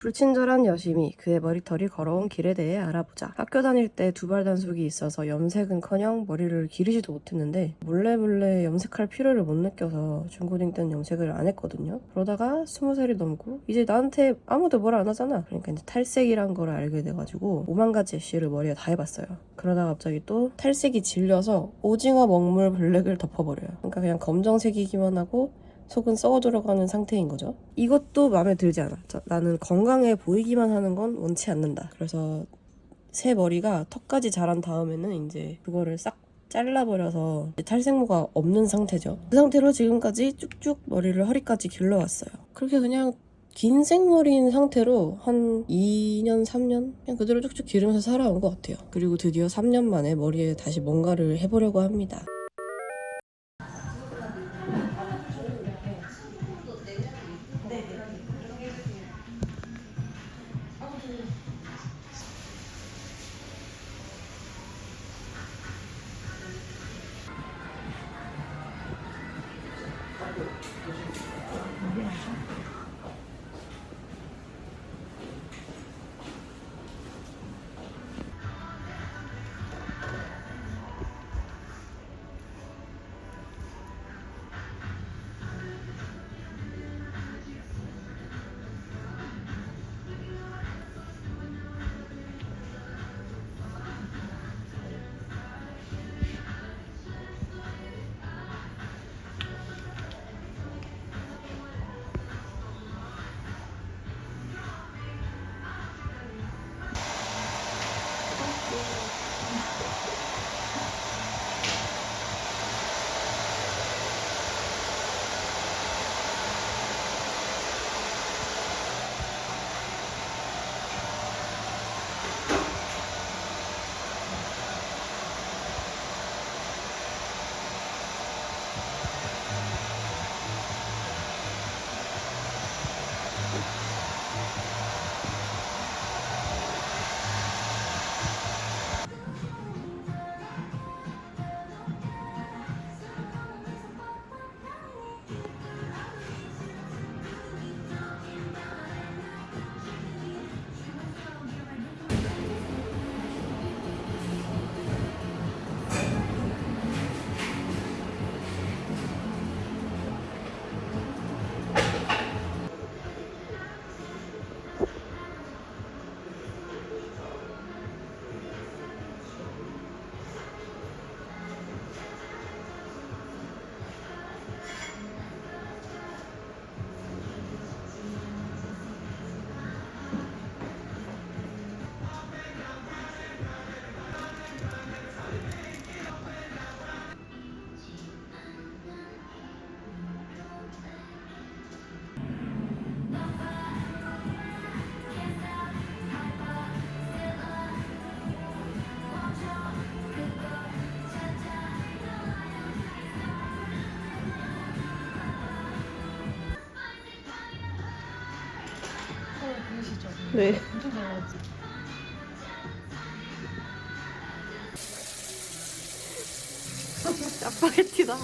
불친절한 여심이 그의 머리털이 걸어온 길에 대해 알아보자. 학교 다닐 때 두발 단속이 있어서 염색은커녕 머리를 기르지도 못했는데 몰래 몰래 염색할 필요를 못 느껴서 중고딩 때는 염색을 안 했거든요. 그러다가 스무 살이 넘고 이제 나한테 아무도 뭐라 안 하잖아. 그러니까 이제 탈색이란 걸 알게 돼가지고 오만 가지 애쉬를 머리에 다 해봤어요. 그러다가 갑자기 또 탈색이 질려서 오징어 먹물 블랙을 덮어버려요. 그러니까 그냥 검정색이기만 하고 속은 썩어 들어가는 상태인 거죠. 이것도 마음에 들지 않아. 자, 나는 건강해 보이기만 하는 건 원치 않는다. 그래서 새 머리가 턱까지 자란 다음에는 이제 그거를 싹 잘라버려서 탈색모가 없는 상태죠. 그 상태로 지금까지 쭉쭉 머리를 허리까지 길러왔어요. 그렇게 그냥 긴 생머리인 상태로 한 2년, 3년 그냥 그대로 쭉쭉 기르면서 살아온 것 같아요. 그리고 드디어 3년 만에 머리에 다시 뭔가를 해보려고 합니다. 네. 짜파게티다.